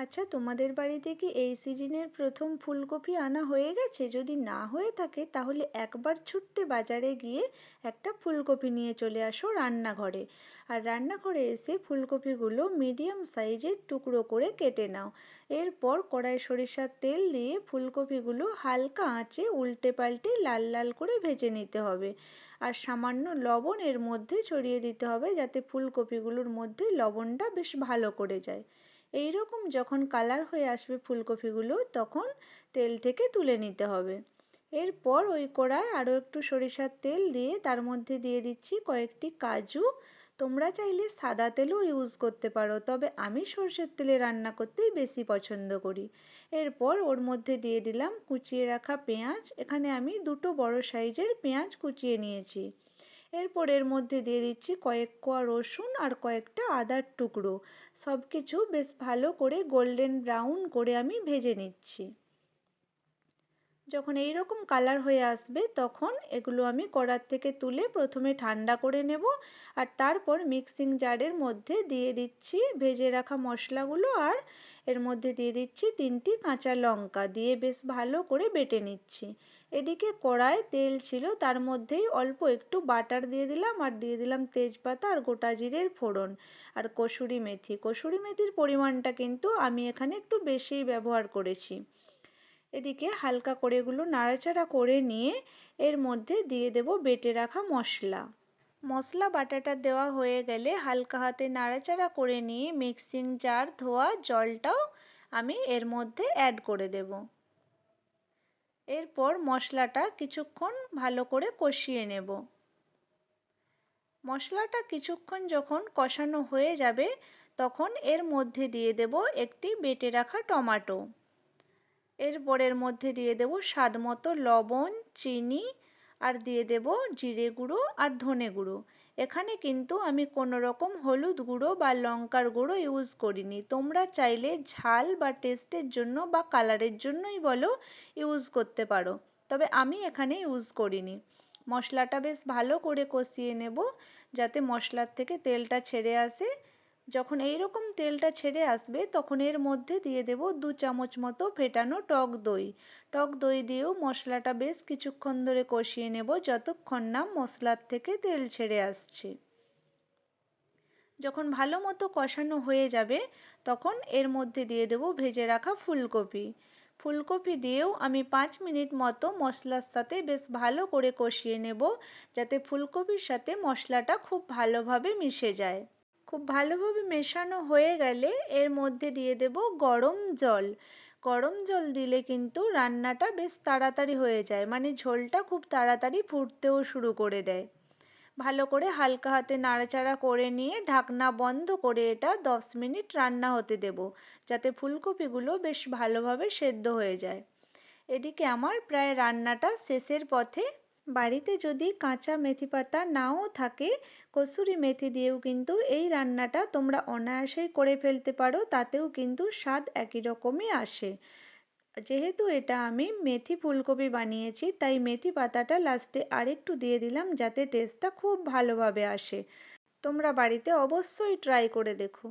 আচ্ছা তোমাদের বাড়িতে কি এই সিজনের প্রথম ফুলকপি আনা হয়ে গেছে? যদি না হয়ে থাকে, তাহলে একবার ছুট্টে বাজারে গিয়ে একটা ফুলকপি নিয়ে চলে আসো রান্নাঘরে। আর রান্নাঘরে এসে ফুলকপিগুলো মিডিয়াম সাইজের টুকরো করে কেটে নাও। এরপর কড়াই সরিষার তেল দিয়ে ফুলকপিগুলো হালকা আঁচে উল্টে পাল্টে লাল লাল করে ভেজে নিতে হবে। আর সামান্য লবণ এর মধ্যে ছড়িয়ে দিতে হবে যাতে ফুলকপিগুলোর মধ্যে লবণটা বেশ ভালো করে যায়। এই রকম যখন কালার হয়ে আসবে ফুলকপিগুলো, তখন তেল থেকে তুলে নিতে হবে। এরপর ওই কড়ায় আরও একটু সরিষার তেল দিয়ে তার মধ্যে দিয়ে দিচ্ছি কয়েকটি কাজু। তোমরা চাইলে সাদা তেলও ইউজ করতে পারো, তবে আমি সর্ষের তেলে রান্না করতেই বেশি পছন্দ করি। এরপর ওর মধ্যে দিয়ে দিলাম কুচিয়ে রাখা পেঁয়াজ। এখানে আমি দুটো বড় সাইজের পেঁয়াজ কুচিয়ে নিয়েছি। এরপর এর মধ্যে দিয়ে দিচ্ছি কয়েক কোয়া রসুন আর কয়েকটা আদার টুকরো। সব কিছু বেশ ভালো করে গোল্ডেন ব্রাউন করে আমি ভেজে নিচ্ছি। যখন এই রকম কালার হয়ে আসবে তখন এগুলো আমি কড়ার থেকে তুলে প্রথমে ঠান্ডা করে নেব আর তারপর মিক্সিং জারের মধ্যে দিয়ে দিচ্ছি ভেজে রাখা মশলাগুলো আর এর মধ্যে দিয়ে দিচ্ছি তিনটি কাঁচা লঙ্কা দিয়ে বেশ ভালো করে বেটে নিচ্ছি। এদিকে কড়ায় তেল ছিল, তার মধ্যেই অল্প একটু বাটার দিয়ে দিলাম আর দিয়ে দিলাম তেজপাতা আর গোটা জিরের ফোড়ন আর কসুরি মেথি। কসুরি মেথির পরিমাণটা কিন্তু আমি এখানে একটু বেশিই ব্যবহার করেছি। এদিকে হালকা করে এগুলো নাড়াচাড়া করে নিয়ে এর মধ্যে দিয়ে দেব বেটে রাখা মশলা। মশলা বাটাটা দেওয়া হয়ে গেলে হালকা হাতে নাড়াচাড়া করে নিয়ে মিক্সিং জার ধোয়া জলটাও আমি এর মধ্যে অ্যাড করে দেব। এরপর মশলাটা কিছুক্ষণ ভালো করে কষিয়ে নেব। মশলাটা কিছুক্ষণ যখন কষানো হয়ে যাবে, তখন এর মধ্যে দিয়ে দেব একটি বেটে রাখা টমাটো। এরপরের মধ্যে দিয়ে দেব স্বাদ মতো লবণ, চিনি আর দিয়ে দেব জিরে গুঁড়ো আর ধনে গুঁড়ো। এখানে কিন্তু আমি কোনো রকম হলুদ গুঁড়ো বা লঙ্কার গুঁড়ো ইউজ করিনি। তোমরা চাইলে ঝাল বা টেস্টের জন্য বা কালারের জন্যই বলো ইউজ করতে পারো। তবে আমি এখানে ইউজ করিনি। মশলাটা বেশ ভালো করে কষিয়ে নেব, যাতে মশলার থেকে তেলটা ছেড়ে আসে। যখন এই রকম তেলটা ছেড়ে আসবে, তখন এর মধ্যে দিয়ে দেব দু চামচ মতো ফেটানো টক দই। টক দই দিয়েও মশলাটা বেশ কিছুক্ষণ ধরে কষিয়ে নেব যতক্ষণ না মশলার থেকে তেল ছেড়ে আসছে। যখন ভালো মতো কষানো হয়ে যাবে, তখন এর মধ্যে দিয়ে দেব ভেজে রাখা ফুলকপি। ফুলকপি দিয়েও আমি পাঁচ মিনিট মতো মশলার সাথে বেশ ভালো করে কষিয়ে নেব, যাতে ফুলকপির সাথে মশলাটা খুব ভালোভাবে মিশে যায়। খুব ভালোভাবে মেশানো হয়ে গেলে এর মধ্যে দিয়ে দেব গরম জল। গরম জল দিলে কিন্তু রান্নাটা বেশ তাড়াতাড়ি হয়ে যায় মানে ঝোলটা খুব তাড়াতাড়ি ফুটতেও শুরু করে দেয়। ভালো করে হালকা হাতে নাড়াচাড়া করে নিয়ে ঢাকনা বন্ধ করে এটা দশ মিনিট রান্না হতে দেব, যাতে ফুলকপিগুলো বেশ ভালোভাবে সেদ্ধ হয়ে যায়। এদিকে আমার প্রায় রান্নাটা শেষের পথে বাড়িতে যদি কাঁচা মেথি পাতা নাও থাকে, কসুরি মেথি দিয়েও কিন্তু এই রান্নাটা তোমরা অনায়াসেই করে ফেলতে পারো, তাতেও কিন্তু স্বাদ একই রকমই আসে। যেহেতু এটা আমি মেথি ফুলকপি বানিয়েছি, তাই মেথি পাতাটা লাস্টে আরেকটু দিয়ে দিলাম যাতে টেস্টটা খুব ভালোভাবে আসে। তোমরা বাড়িতে অবশ্যই ট্রাই করে দেখো।